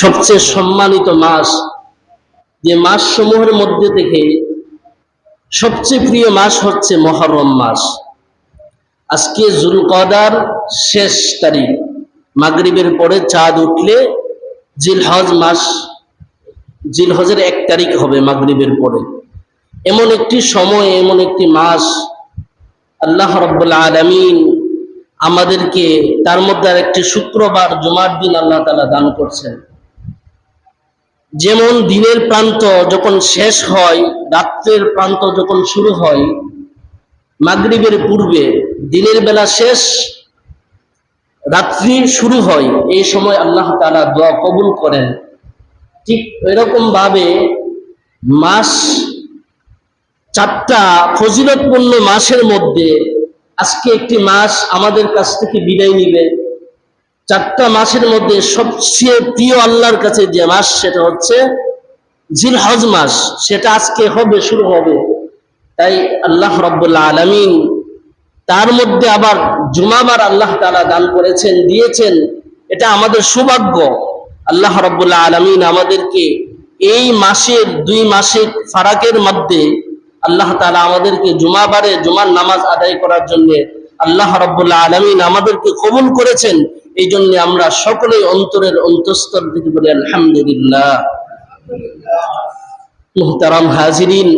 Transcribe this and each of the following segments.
সবচেয়ে সম্মানিত মাস যে মাস সমূহের মধ্যে থেকে সবচেয়ে প্রিয় মাস হচ্ছে মহরম মাস। আজকে জুলকদার শেষ তারিখ। মাগরিবের পরে চাঁদ উঠলে জিলহজ মাস, জিলহজের এক তারিখ হবে মাগরিবের পরে। এমন একটি সময়, এমন একটি মাস আল্লাহ রব্বুল আলমিন আমাদেরকে তার মধ্যে আর একটি শুক্রবার জুমার দিন আল্লাহ তালা দান করছেন। যেমন দিনের প্রান্ত যখন শেষ হয়, রাত্রের প্রান্ত যখন শুরু হয়, মাগরিবের পূর্বে দিনের বেলা শেষ, রাত্রি শুরু হয়, এই সময় আল্লাহ তালা দোয়া কবুল করেন। ঠিক এরকম ভাবে মাস চারটা ফজিলতপূর্ণ মাসের মধ্যে আজকে একটি মাস আমাদের কাছ থেকে বিদায় নিবে। চারটা মাসের মধ্যে সবচেয়ে প্রিয় আল্লাহর কাছে যে মাস সেটা হচ্ছে জিলহজ মাস। সেটা আজকে হবে, শুরু হবে। তাই আল্লাহ রব্বুল্লাহ আলমিন তার মধ্যে আবার জুমাবার আল্লাহ তালা দান করেছেন, দিয়েছেন। এটা আমাদের সৌভাগ্য। আল্লাহ রব্বুল্লাহ আলমিন আমাদেরকে এই মাসের দুই মাসের ফারাকের মধ্যে আল্লাহ তালা আমাদেরকে জুমাবারে জুমার নামাজ আদায় করার জন্য আল্লাহ রব্বুল্লাহ আলমিন আমাদেরকে কবুল করেছেন। এই জন্য আমরা সকলেই অন্তরের অন্তঃস্তর থেকে বলি, আলহামদুলিল্লাহ। মুহতারাম হাজিরিন,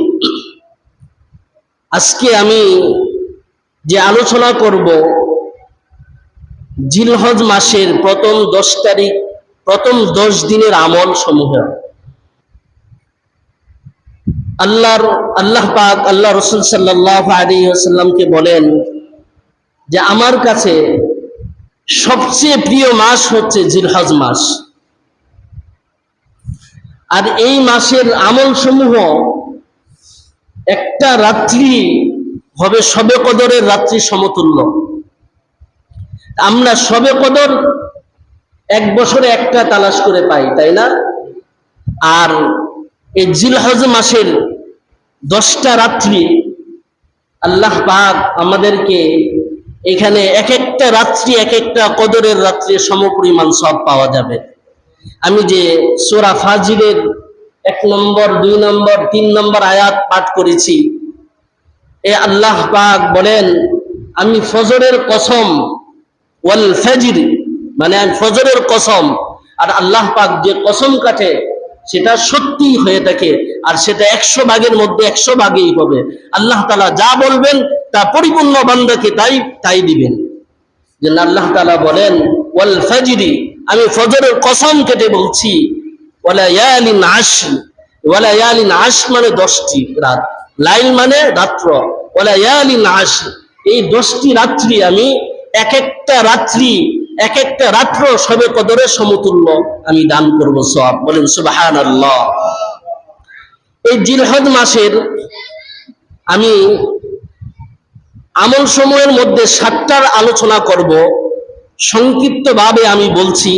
আজকে আমি যে আলোচনা করব, জিলহজ মাসের প্রথম দশ তারিখ, প্রথম দশ দিনের আমল সমূহ। আল্লাহর, আল্লাহ পাক, আল্লাহ রসুল সাল্লাহ আলী আসাল্লামকে বলেন যে আমার কাছে সবচেয়ে প্রিয় মাস হচ্ছে জিলহজ মাস। আর এই মাসের আমল সমূহ একটা রাত্রি হবে সবে কদরের রাত্রি সমতুল্য। আমরা সবে কদর এক বছরে একটা তালাশ করে পাই, তাই না? আর এই জিলহজ মাসের দশটা রাত্রি আল্লাহ পাক আমাদেরকে এখানে এক একটা রাত্রি এক একটা কদরের রাত্রি সমপরিমাণ সব পাওয়া যাবে। আমি যে সোরা ফাজিলের এক নম্বর, দুই নম্বর, তিন নম্বর আয়াত পাঠ করেছি, এ আল্লাহ পাক বলেন, আমি ফজরের কসম ওয়াল ফাজির মানে আমি ফজরের কসম, আর আল্লাহ পাক যে কসম কাটে, সেটা সত্যি হয়ে থাকে, আর সেটা একশো ভাগের মধ্যে একশো ভাগেই হবে। আল্লাহ তালা যা বলবেন তা পরিপূর্ণ বান্দাকে তাই তাই দিবেন। যে আল্লাহ তালা বলেন, ওয়াল ফাজিরি আমি ফজরের কসম কেটে বলছি, ওয়ালা ইয়ালিন আশ ওয়ালা ইয়ালিন আশ মানে দশটি রাত। লাইল মানে রাত্র, ওয়ালা ইয়ালিন আশ এই দশটি রাত্রি আমি এক একটা রাত্রি এক একটা রাত্র সবে কদরের সমতুল্য আমি দান করব সব বলেন সুবাহান আল্লাহ এই জিলহদ মাসের আমি আমল সময়ের মধ্যে সাতটার আলোচনা করব। সংক্ষিপ্ত ভাবে আমি বলছি,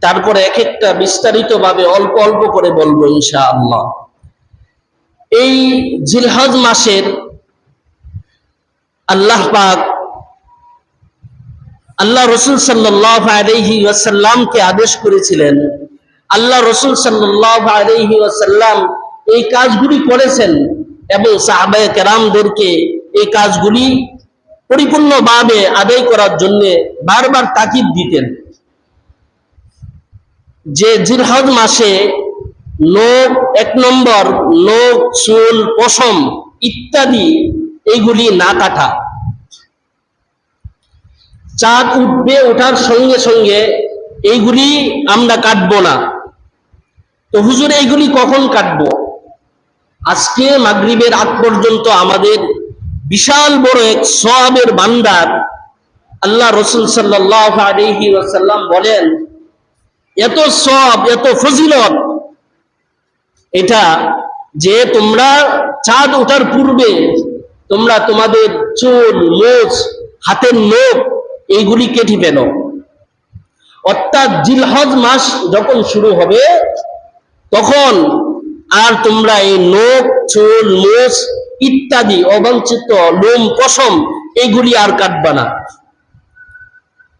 তারপরে এক একটা বিস্তারিত ভাবে অল্প অল্প করে বলব ইনশা আল্লাহ এই জিলহজ মাসের আল্লাহ পাক আল্লাহ রসুল সাল্লাহ আলহি ওয়াসাল্লামকে আদেশ করেছিলেন, আল্লাহ রসুল সাল্লাহ আলহি এই কাজগুলি করেছেন এবং সাহাবায় কেরামদেরকে এই কাজগুলি পরিপূর্ণভাবে আদায় করার জন্য বারবার তাকিদ দিতেন। যে জিরহজ মাসে লোক, এক নম্বর লোক, চুল, পশম ইত্যাদি এইগুলি না কাটা চাঁদ উঠবে ওঠার সঙ্গে সঙ্গে এইগুলি আমরা কাটবো না। তো হুজুর, এইগুলি কখন কাটবো? আজকে মাগরিবের আগ পর্যন্ত আমাদের বিশাল বড় এক সবের বান্দার আল্লাহ রসুল সাল্লাহ আলহি ওসাল্লাম বলেন, এত সব এত ফজিলত, এটা যে তোমরা চাঁদ ওঠার পূর্বে তোমরা তোমাদের চুল, মোচ, হাতের নোখ এইগুলি কেটে পেল অর্থাৎ জিলহজ মাস যখন শুরু হবে, তখন আর তোমরা এই নোখ চুল মোচ ইত্যাদি, অবাঞ্ছিত, লোম, পশম এইগুলি আর কাটবা না।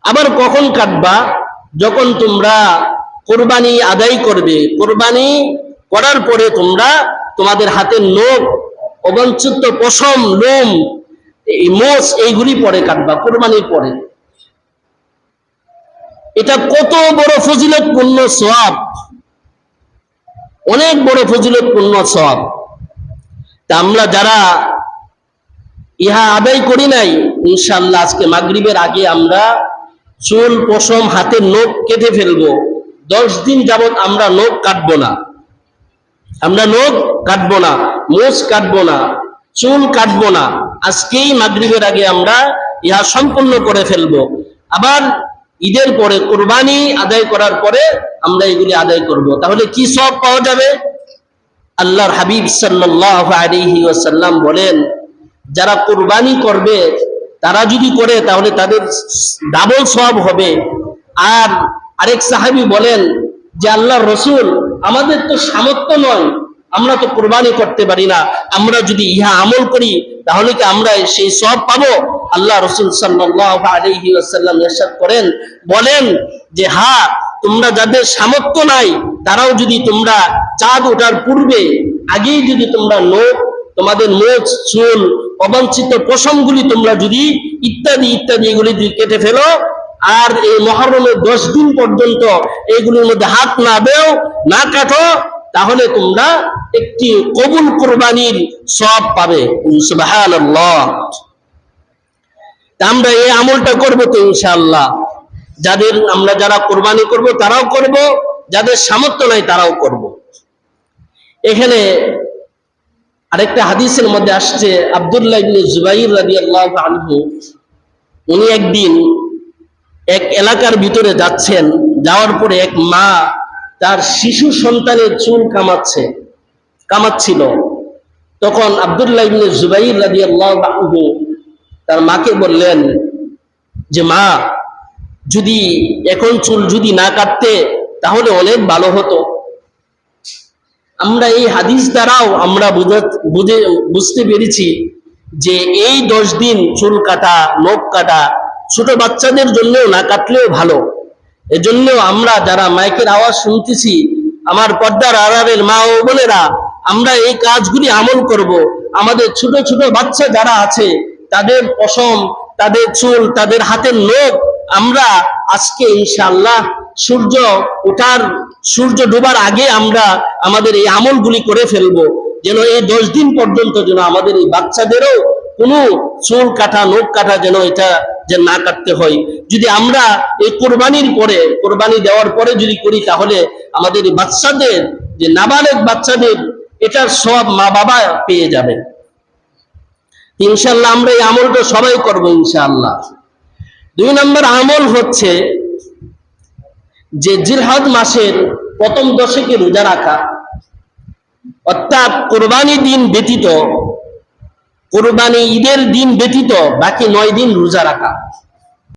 আবার কখন কাটবা? যখন তোমরা কোরবানি আদায় করবে। কোরবানি করার পরে তোমরা তোমাদের হাতের নখ অবঞ্চিত পশম, লোম, এই মোষ, এইগুলি পরে কাটবা, কোরবানির পরে। এটা কত বড় ফজিলতপূর্ণ সওয়াব। অনেক বড় ফজিলতপূর্ণ সব তা আমরা যারা ইহা আদায় করি নাই ইনশাল্লাহ আজকে মাগরিবের আগে আমরা চুল, পশম, হাতের নখ কেটে ফেলব। দশ দিন যাবত আমরা নখ কাটবো না। আমরা নখ কাটবো না মোষ কাটবো না, চুল কাটবো না। আজকেই মাগরিবের আগে আমরা ইহা সম্পূর্ণ করে ফেলব। আবার ঈদের পরে কোরবানি আদায় করার পরে আমরা এগুলি আদায় করব। তাহলে কি সব পাওয়া যাবে? আল্লাহর হাবিব আলাইহি ওয়াসাল্লাম বলেন, যারা কোরবানি করবে, তারা যদি করে, তাহলে তাদের ডাবল সব হবে। আর আরেক সাহাবী বলেন যে, আল্লাহর রসুল, আমাদের তো সামর্থ্য নয়, আমরা তো কোরবানি করতে পারি না। আমরা যদি ইহা আমল করি, তাহলে কি আমরা সেই সব পাবো? আল্লাহ রসুল সাল্লাল্লাহু আলাইহি ওয়াসাল্লাম ইরশাদ করেন, বলেন যে, হা, তোমরা যাদের সামর্থ্য নাই, তারাও যদি তোমরা চাঁদ ওঠার পূর্বে আগেই যদি তোমরা নোখ, তোমাদের মোচ, চুল, অবাঞ্ছিত পশমগুলি তোমরা যদি ইত্যাদি ইত্যাদি এগুলি যদি কেটে ফেলো, আর এই মহরমের দশ দিন পর্যন্ত এইগুলির মধ্যে হাত না দেও, না কাটো, তাহলে তোমরা একটি কবুল কোরবানির সব পাবে। তা আমরা এই আমলটা করব তো ইনশাআল্লাহ। যাদের আমরা যারা কোরবানি করব, তারাও করব, যাদের সামর্থ্য নাই, তারাও করব। এখানে আরেকটা হাদিসের মধ্যে আসছে, আব্দুল্লাহ ইবনে জুবাইর রাদিয়াল্লাহু আনহু, উনি একদিন এক এলাকার ভিতরে যাচ্ছেন, যাওয়ার পরে এক মা তার শিশু সন্তানের চুল কামাচ্ছে, কামাচ্ছিল। তখন আব্দুল্লাহ ইবনে জুবাইর রাদিয়াল্লাহু আনহু তার মাকে বললেন যে, মা, যদি এখন চুল যদি না কাটতে, তাহলে অনেক ভালো হতো। আমরা এই হাদিস দ্বারাও আমরা বুঝা- বুঝে, বুঝতে পেরেছি যে এই দশ দিন চুল কাটা, নখ কাটা ছোট বাচ্চাদের জন্যও না কাটলেও ভালো। এজন্য আমরা যারা মাইকের আওয়াজ শুনতেছি, আমার পর্দার আড়ালের মা ও বোনেরা, আমরা এই কাজগুলি আমল করব। আমাদের ছোট ছোট বাচ্চা যারা আছে তাদের পশম, তাদের চুল, তাদের হাতের লোক আমরা আজকে ইনশাআল্লাহ সূর্য ওঠার, সূর্য ডোবার আগে আমরা আমাদের এই আমলগুলি করে ফেলব। যেন এই দশ দিন পর্যন্ত যেন আমাদের এই বাচ্চাদেরও কোনো চুল কাটা, নখ কাটা যেন এটা যে না কাটতে হয়। যদি আমরা এই কোরবানির পরে, কোরবানি দেওয়ার পরে যদি করি, তাহলে আমাদের বাচ্চাদের, যে নাবালেক বাচ্চাদের, এটার সব মা বাবা পেয়ে যাবে। ইনশাল্লাহ আমরা এই আমলটা সবাই করব ইনশাআল্লাহ। দুই নম্বর আমল হচ্ছে যে জিরহাদ মাসের প্রথম দশকে রোজা রাখা। অর্থাৎ কোরবানি দিন ব্যতীত, কোরবানি ঈদের দিন ব্যতীত বাকি নয় দিন রোজা রাখা।